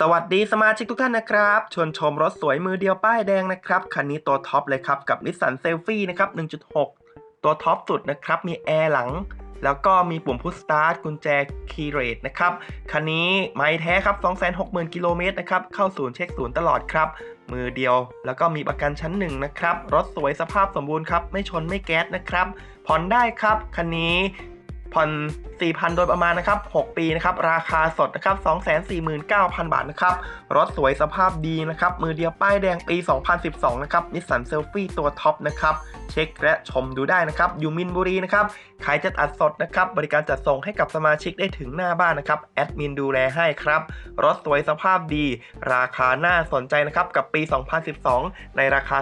สวัสดีสมาชิกทุกท่านนะครับ ชวนชมรถสวยมือเดียวป้ายแดงนะครับ คันนี้ตัวท็อปเลยครับ กับนิสสันเซลฟี่นะครับ 1.6 ตัวท็อปสุดนะครับ มีแอร์หลัง แล้วก็มีปุ่มพุชสตาร์ทกุญแจคีย์เรทนะครับ คันนี้ไม่แท้ครับ 260,000 กิโลเมตรนะครับ เข้าศูนย์เช็คศูนย์ตลอดครับ มือเดียว แล้วก็มีประกันชั้นหนึ่งนะครับ รถสวยสภาพสมบูรณ์ครับ ไม่ชนไม่แก๊สนะครับ ผ่อนได้ครับ คันนี้ ผ่อน 4,000 โดยประมาณนะครับ 6 ปีนะครับ ราคาสดนะครับ 249,000 บาทนะครับ รถสวยสภาพดีนะครับ มือเดียวป้ายแดงปี 2012 นะครับ นิสสันเซลฟี่ตัวท็อปนะครับ เช็คและชมดูได้นะครับ อยู่มินบุรีนะครับ ขายจัดอัดสดนะครับ บริการจัดส่งให้กับสมาชิกได้ถึงหน้าบ้านนะครับ แอดมินดูแลให้ครับ รถสวยสภาพดี ราคาน่าสนใจนะครับ กับปี 2012 ในราคา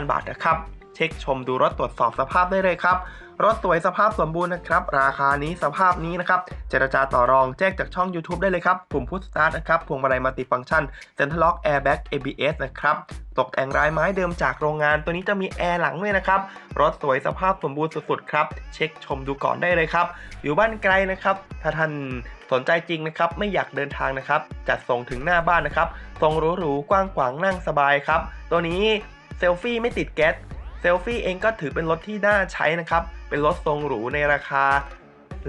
249,000 บาทนะครับ เช็คชมดูรถตรวจสอบสภาพได้เลยครับ รถสวยสภาพสมบูรณ์นะครับ ราคานี้สภาพนี้นะครับ เจรจาต่อรองแจ้งจากช่อง YouTube ได้เลยครับ ปุ่มพุชสตาร์ทนะครับ พวงมาลัยมัลติฟังก์ชันเซ็นทรัลล็อกแอร์แบ็ก ABS นะครับตกแต่งลายไม้เดิมจากโรงงาน ตัวนี้จะมีแอร์หลังด้วยนะครับ รถสวยสภาพสมบูรณ์สุดๆครับ เช็คชมดูก่อนได้เลยครับ อยู่บ้านไกลนะครับ ถ้าท่านสนใจจริงนะครับ ไม่อยากเดินทางนะครับ จัดส่งถึงหน้าบ้านนะครับ ทรงหรูๆ กว้างขวางนั่งสบายครับ ตัวนี้เซลฟี่ไม่ติดแก๊ส ซลฟี่เองก็ถือเป็นรถที่น่าใช้นะครับ เป็นรถทรงหรูในราคา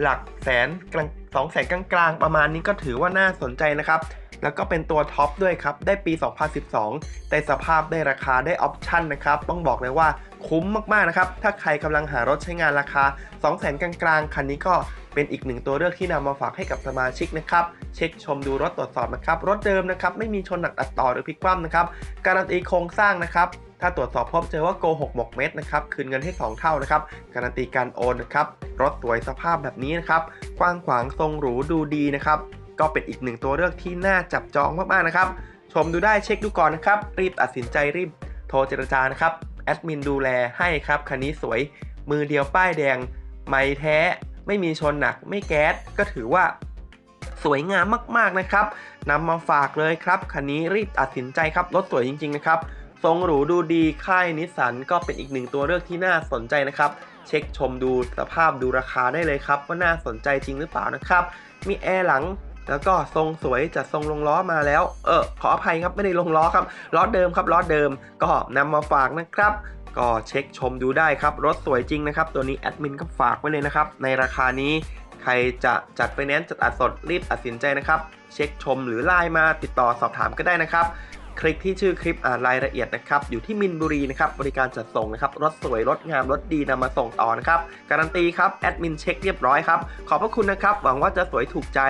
หลักแสนกลางสองแสนกลางๆ ประมาณนี้ก็ถือว่าน่าสนใจนะครับ แล้วก็เป็นตัวท็อปด้วยครับ ได้ปี 2012ได้สภาพได้ราคาได้ออปชั่นนะครับ ต้องบอกเลยว่าคุ้มมากๆนะครับ ถ้าใครกำลังหารถใช้งานราคา 200,000 กลางๆ คันนี้ก็เป็นอีกหนึ่งตัวเลือกที่นำมาฝากให้กับสมาชิกนะครับ เช็คชมดูรถตรวจสอบนะครับ รถเดิมนะครับ ไม่มีชนหนักอัดต่อหรือพลิกคว่ำนะครับ การันตีโครงสร้างนะครับ ถ้าตรวจสอบพบเจอว่าโกหกหมกเม็ดนะครับคืนเงินให้ 2 เท่านะครับการันตีการโอนนะครับรถสวยสภาพแบบนี้นะครับกว้างขวางทรงหรูดูดีนะครับก็เป็นอีกหนึ่งตัวเลือกที่น่าจับจองมากๆนะครับชมดูได้เช็คดูก่อนนะครับรีบตัดสินใจรีบโทรเจรจานะครับแอดมินดูแลให้ครับคันนี้สวยมือเดียวป้ายแดงไม่แท้ ไม่มีชนหนัก ไม่แก๊สก็ถือว่าสวยงามมากๆนะครับนำมาฝากเลยครับคันนี้รีบตัดสินใจครับรถสวยจริง ๆ นะครับ ทรงหรูดูดีค่ายนิสสันก็เป็นอีกหนึ่งตัวเลือกที่น่าสนใจนะครับ เช็คชมดูสภาพดูราคาได้เลยครับ ว่าน่าสนใจจริงหรือเปล่านะครับ มีแอร์หลังแล้วก็ทรงสวยจัดทรงลงล้อมาแล้ว เออขออภัยครับไม่ได้ลงล้อครับล้อเดิมครับล้อเดิมก็นำมาฝากนะครับ ก็เช็คชมดูได้ครับ รถสวยจริงนะครับ ตัวนี้แอดมินก็ฝากไว้เลยนะครับ ในราคานี้ใครจะจัดไฟแนนซ์จัดอัดสดรีบตัดสินใจนะครับ เช็คชมหรือไลน์มาติดต่อสอบถามก็ได้นะครับ ลิกที่ชื่อคลิปอ่านรายละเอียดนะครับอยู่ที่มินบุรีนะครับบริการจัดส่งนะครับรถสวยรถงามรถดีนำมาส่งต่อนะครับการันตีครับแอดมินเช็คเรียบร้อยครับขอบพระคุณนะครับหวังว่าจะสวยถูกใจ